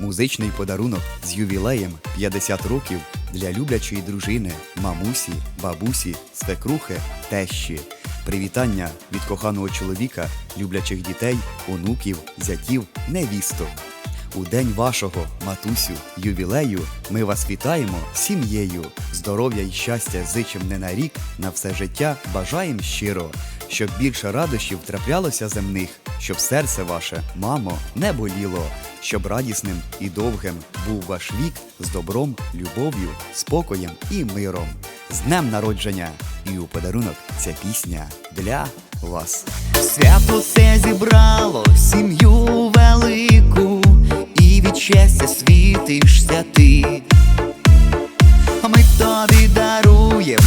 Музичний подарунок з ювілеєм 50 років для люблячої дружини, мамусі, бабусі, свекрухи, тещі. Привітання від коханого чоловіка, люблячих дітей, онуків, зятів, невісток. У день вашого, матусю, ювілею ми вас вітаємо сім'єю. Здоров'я і щастя зичим не на рік, на все життя бажаєм щиро, щоб більше радощів траплялося земних, щоб серце ваше, мамо, не боліло, щоб радісним і довгим був ваш вік з добром, любов'ю, спокоєм і миром. З днем народження! І у подарунок ця пісня для вас. Свято все зібрало сім'ю велику, і від щастя світишся ти. Ми тобі даруєм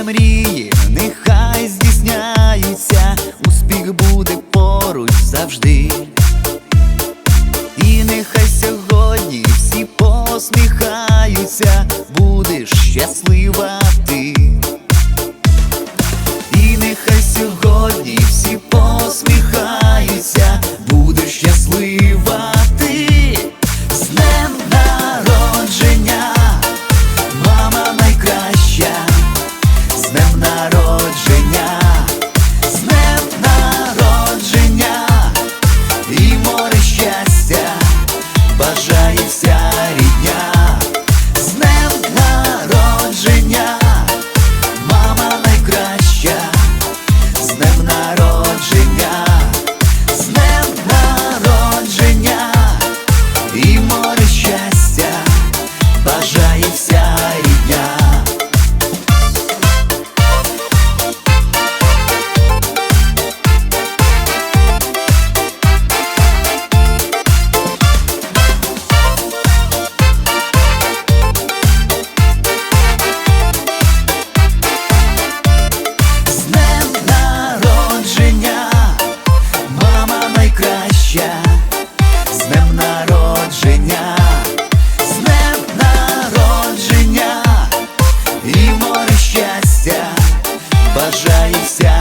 мрії, нехай рідня.